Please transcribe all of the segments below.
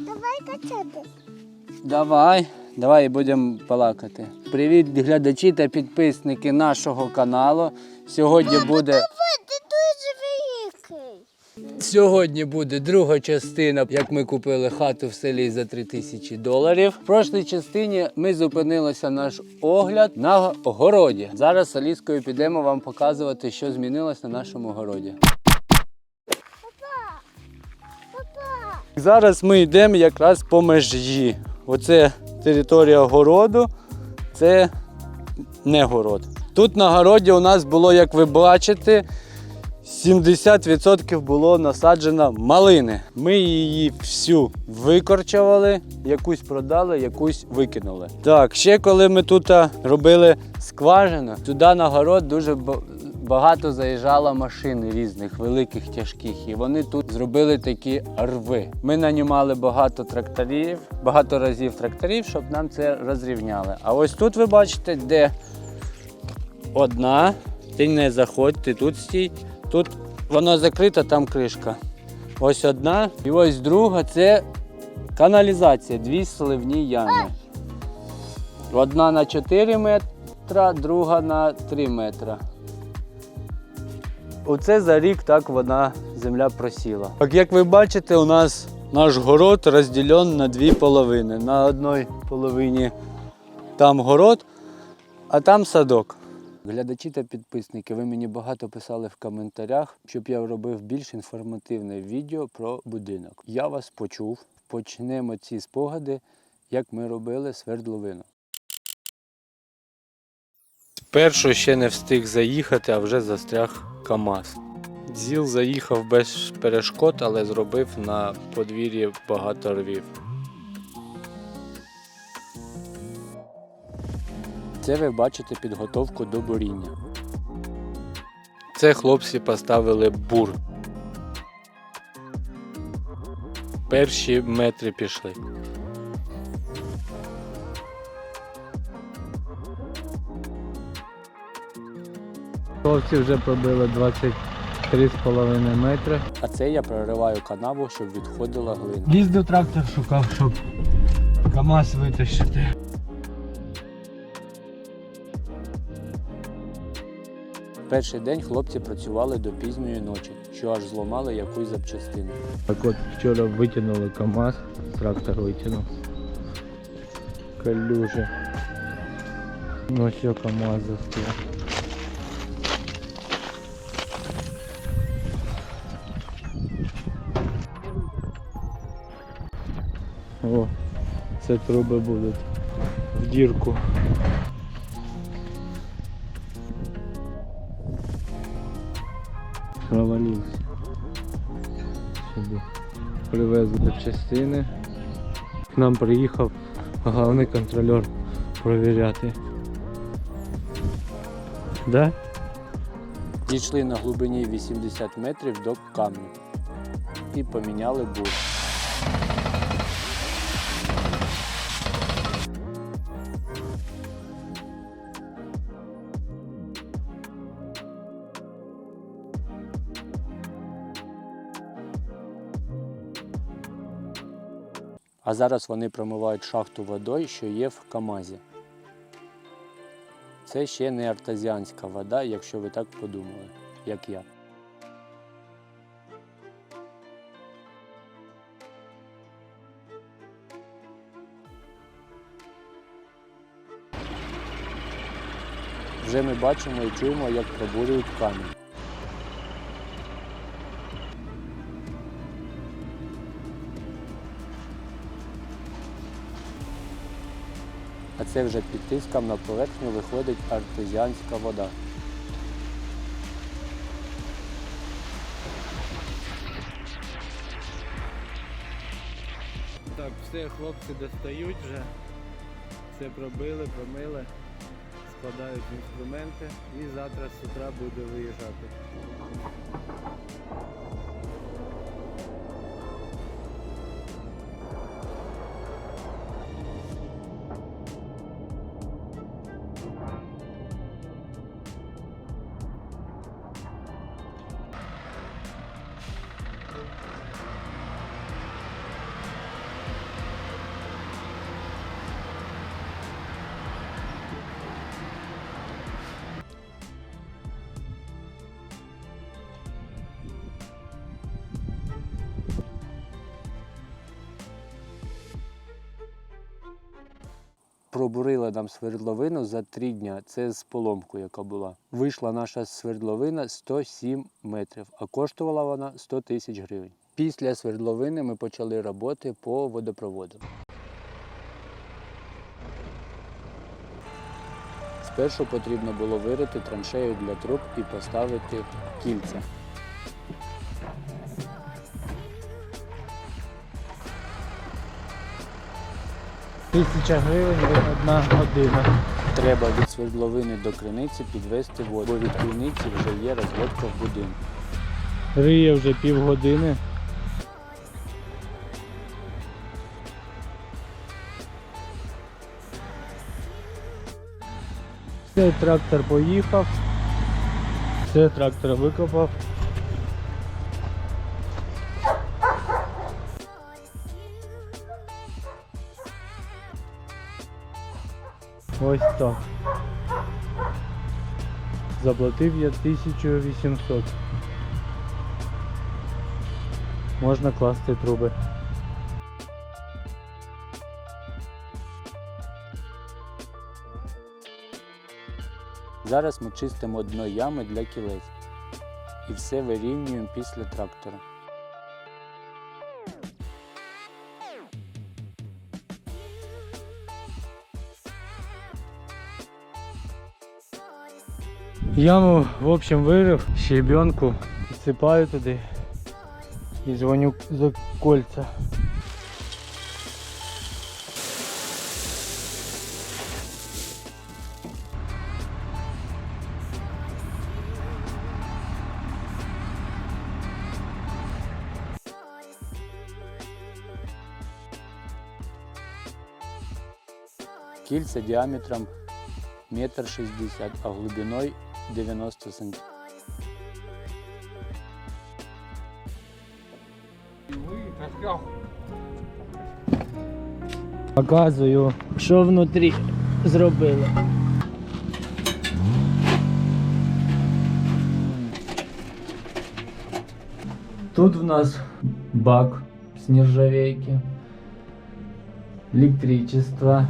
Давай качати. Давай, давай будемо балакати. Привіт, глядачі та підписники нашого каналу. Сьогодні буде. Ти дуже великий. Сьогодні буде друга частина, як ми купили хату в селі за 3 тисячі доларів. В прошлій частині ми зупинилися наш огляд на городі. Зараз з Аліскою підемо вам показувати, що змінилось на нашому городі. Зараз ми йдемо якраз по межі. Оце територія городу, це не город. Тут на городі у нас було, як ви бачите, 70% було насаджено малини. Ми її всю викорчували, якусь продали, якусь викинули. Так, ще коли ми тут робили скважину, туди на город дуже багато заїжджало машин різних, великих, тяжких. І вони тут зробили такі рви. Ми нанімали багато тракторів, багато разів тракторів, щоб нам це розрівняли. А ось тут ви бачите, де одна, ти не заходь, ти тут стій. Тут воно закрито, там кришка. Ось одна. І ось друга це каналізація, дві сливні ями. Одна на 4 метра, друга на 3 метра. Оце за рік так вона земля просіла. Так як ви бачите, у нас наш город розділений на дві половини. На одній половині там город, а там садок. Глядачі та підписники, ви мені багато писали в коментарях, щоб я робив більш інформативне відео про будинок. Я вас почув. Почнемо ці спогади, як ми робили свердловину. Спершу ще не встиг заїхати, а вже застряг КАМАЗ. Зіл заїхав без перешкод, але зробив на подвір'ї багато рвів. Це ви бачите підготовку до буріння. Це хлопці поставили бур. Перші метри пішли. Хлопці вже пробили 23,5 метри. А це я прориваю канаву, щоб відходила глина. Їздив трактор, шукав, щоб КАМАЗ витащити. Перший день хлопці працювали до пізньої ночі, що аж зламали якусь запчастину. Так от вчора витягнули КАМАЗ, трактор витягнув. Калюжа. Ну що КАМАЗ застив. Це труби будуть в дірку. Провалився. Сюди. Привезли запчастини. К нам приїхав головний контролер провіряти. Да? Дійшли на глибині 80 метрів до камню і поміняли бур. А зараз вони промивають шахту водою, що є в Камазі. Це ще не артезіанська вода, якщо ви так подумали, як я. Вже ми бачимо і чуємо, як пробурюють камінь. А це вже під тиском на поверхню виходить артезіанська вода. Так, все, хлопці достають вже, все пробили, промили, складають інструменти і завтра з утра буде виїжджати. Пробурили нам свердловину за три дня. Це з поломкою, яка була. Вийшла наша свердловина 107 метрів, а коштувала вона 100 тисяч гривень. Після свердловини ми почали роботи по водопроводу. Спершу потрібно було вирити траншею для труб і поставити кільця. Тисяча гривень одна година. Треба від свердловини до криниці підвести воду, бо від криниці вже є розводка в будинку. Риє вже півгодини. Все, трактор поїхав. Все, трактор викопав. Ось так. Заплатив я 1800. Можна класти труби. Зараз ми чистимо дно ями для кілець і все вирівнюємо після трактора. Яму, в общем, вирив, щебенку, підсипаю туди і дзвоню за кольця. Кільця діаметром 1,60 м, а глибиною 90 см. Показую, що внутрі зробили. Тут в нас бак з нержавейки, електричество.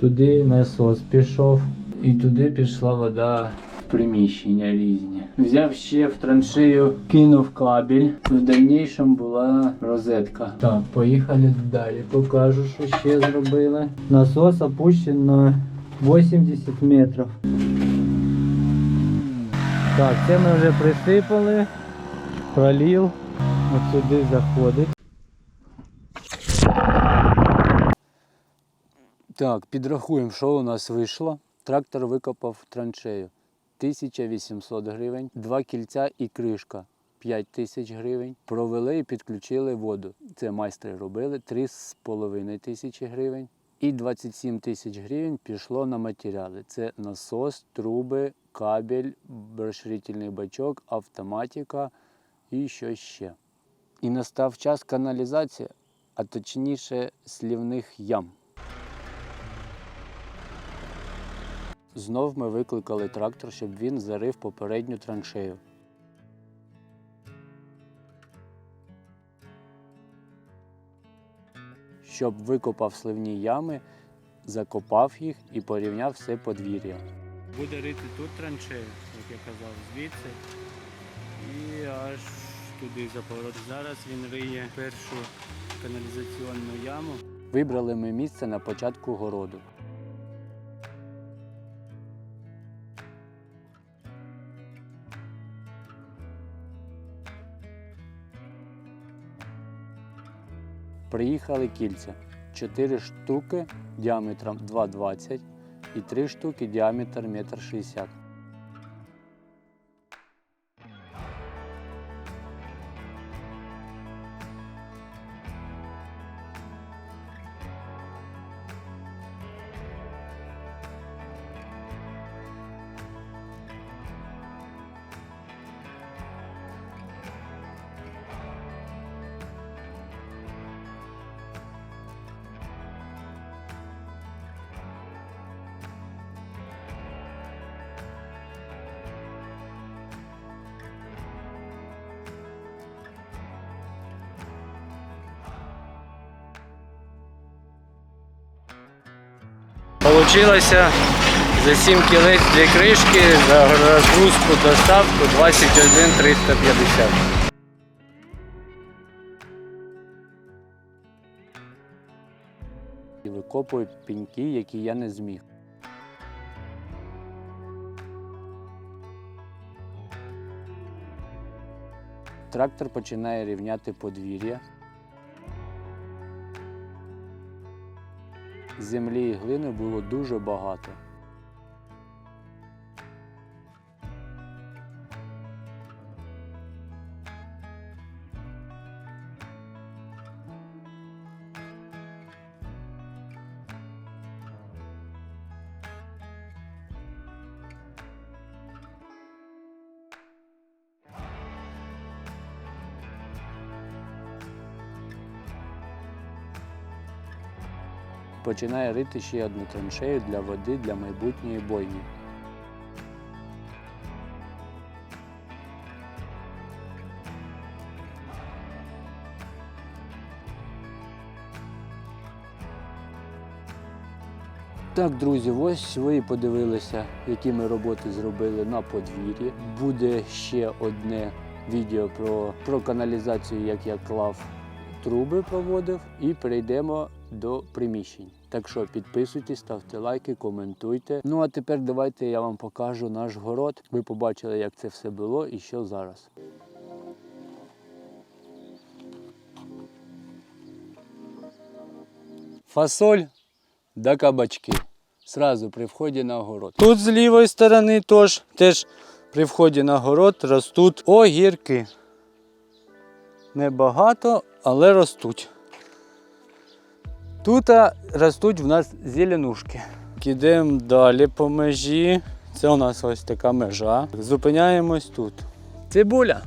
Туди насос пішов, і туди пішла вода в приміщення різні. Взяв ще в траншею, кинув кабель. В дальнішому була розетка. Так, поїхали далі. Покажу, що ще зробили. Насос опущен на 80 метрів. Так, це ми вже присипали, пролив. От сюди заходить. Так, підрахуємо, що у нас вийшло. Трактор викопав траншею 1800 гривень, два кільця і кришка 5 тисяч гривень. Провели і підключили воду. Це майстри робили 3,5 тисячі гривень. І 27 тисяч гривень пішло на матеріали. Це насос, труби, кабель, розширительний бачок, автоматика і що ще. І настав час каналізації, а точніше слівних ям. Знов ми викликали трактор, щоб він зарив попередню траншею. Щоб викопав сливні ями, закопав їх і порівняв все подвір'я. Буде рити тут траншею, як я казав, звідси і аж туди за поворот. Зараз він риє першу каналізаційну яму. Вибрали ми місце на початку городу. Приїхали кільця. 4 штуки діаметром 2,20 і 3 штуки діаметр 1,60 м. Получилося за 7 кілець дві кришки, за розгрузку доставку 21 350. І викопують пеньки, які я не зміг. Трактор починає рівняти подвір'я. Землі і глини було дуже багато. Починає рити ще одну траншею для води для майбутньої бойні. Так, друзі, ось ви подивилися, які ми роботи зробили на подвір'ї. Буде ще одне відео про, про каналізацію, як я клав труби проводив, і перейдемо до приміщень. Так що підписуйтесь, ставте лайки, коментуйте. Ну а тепер давайте я вам покажу наш город. Ви побачили, як це все було і що зараз. Фасоль да кабачки. Сразу при вході на город. Тут з лівої сторони теж, теж при вході на город ростуть огірки. Небагато, але ростуть. Тут ростуть в нас зеленушки. Ідемо далі по межі. Це у нас ось така межа. Зупиняємось тут. Цибуля.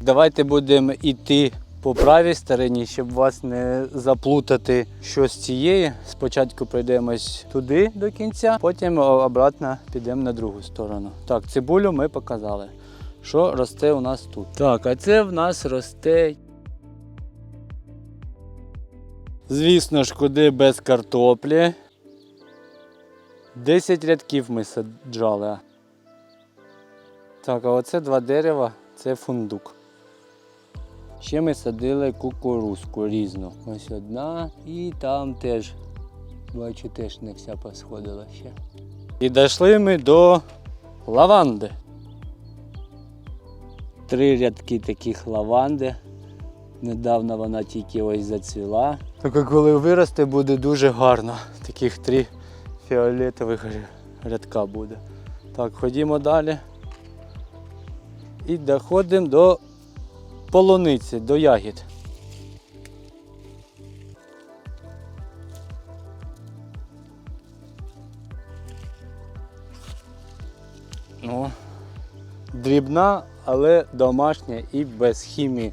Давайте будемо йти по правій стороні, щоб вас не заплутати що з цієї. Спочатку пройдемось туди до кінця, потім обратно підемо на другу сторону. Так, цибулю ми показали. Що росте у нас тут? Так, а це в нас росте. Звісно ж, куди без картоплі. 10 рядків ми саджали. Так, а оце два дерева, це фундук. Ще ми садили кукурузку різну. Ось одна і там теж, бачу, теж не вся посходила ще. І дійшли ми до лаванди. Три рядки таких лаванди. Недавно вона тільки ось зацвіла. Так коли виросте, буде дуже гарно. Таких три фіолетових рядка буде. Так, ходімо далі. І доходимо до полуниці, до ягід. Ну, дрібна, але домашня і без хімії.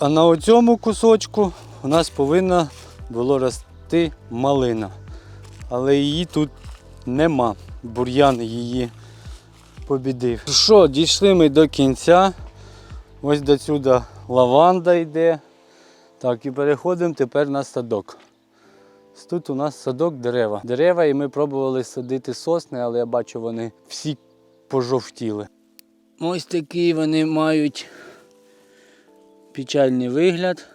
А на цьому кусочку у нас повинна було рости малина. Але її тут нема. Бур'ян її побідив. Що, дійшли ми до кінця. Ось до сюди лаванда йде. Так, і переходимо тепер на садок. Тут у нас садок дерева. Дерева, і ми пробували садити сосни, але я бачу, вони всі пожовтіли. Ось такий вони мають печальний вигляд.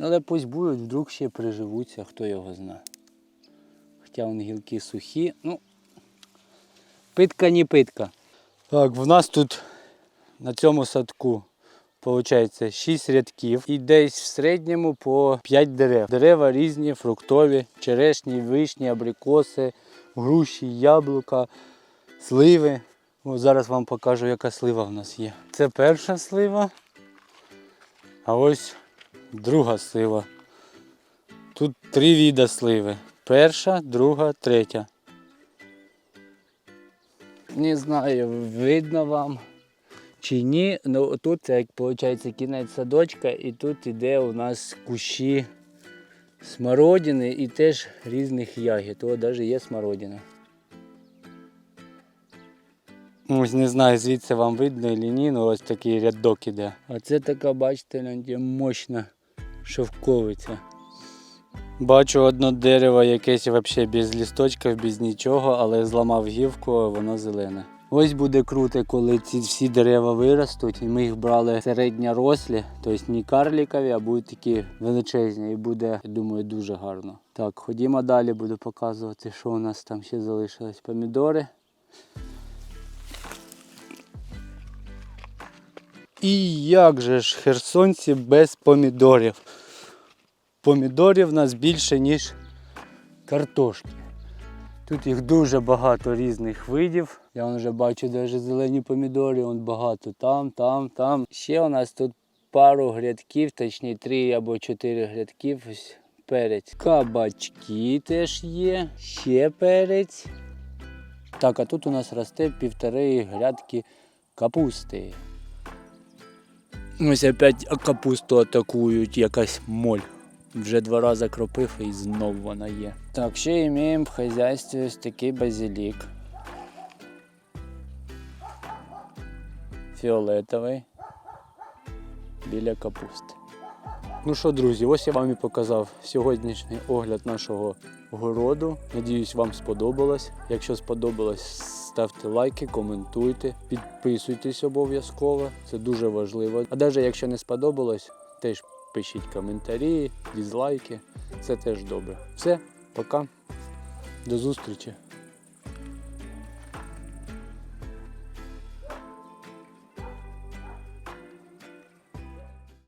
Але пусть будуть, вдруг ще приживуться, хто його знає. Хоча вони гілки сухі. Ну, питка не питка. Так, в нас тут на цьому садку виходить 6 рядків і десь в середньому по 5 дерев. Дерева різні, фруктові, черешні, вишні, абрикоси, груші, яблука, сливи. О, зараз вам покажу, яка слива в нас є. Це перша слива. А ось друга слива. Тут три віда сливи. Перша, друга, третя. Не знаю, видно вам чи ні. Ну тут як виходить кінець садочка і тут іде у нас кущі смородини і теж різних ягід. О, навіть є смородина. Ось не знаю, звідси вам видно чи ні, ну ось такий рядок іде. А це така, бачите, мощна шовковиця. Бачу одне дерево якесь взагалі без лісточків, без нічого, але зламав гілку, а воно зелене. Ось буде круто, коли ці всі дерева виростуть, і ми їх брали середньорослі, тобто не карлікові, а будуть такі величезні. І буде, я думаю, дуже гарно. Так, ходімо далі, буду показувати, що у нас там ще залишилось. Помідори. І як же ж херсонці без помідорів? Помідорів в нас більше, ніж картошки. Тут їх дуже багато різних видів. Я вже бачу навіть зелені помідори, вон багато там, там, там. Ще у нас тут пару грядків, точніше три або чотири грядків. Ось перець. Кабачки теж є, ще перець. Так, а тут у нас росте півтори грядки капусти. Ось опять капусту атакують, якась моль. Вже два рази кропив і знов вона є. Так, ще маємо в хазяйстві ось такий базилік. Фіолетовий. Біля капусти. Ну що, друзі, ось я вам і показав сьогоднішній огляд нашого городу. Надіюсь, вам сподобалось. Якщо сподобалось, ставте лайки, коментуйте, підписуйтесь обов'язково. Це дуже важливо. А навіть якщо не сподобалось, теж пишіть коментарі, дізлайки. Це теж добре. Все, пока. До зустрічі.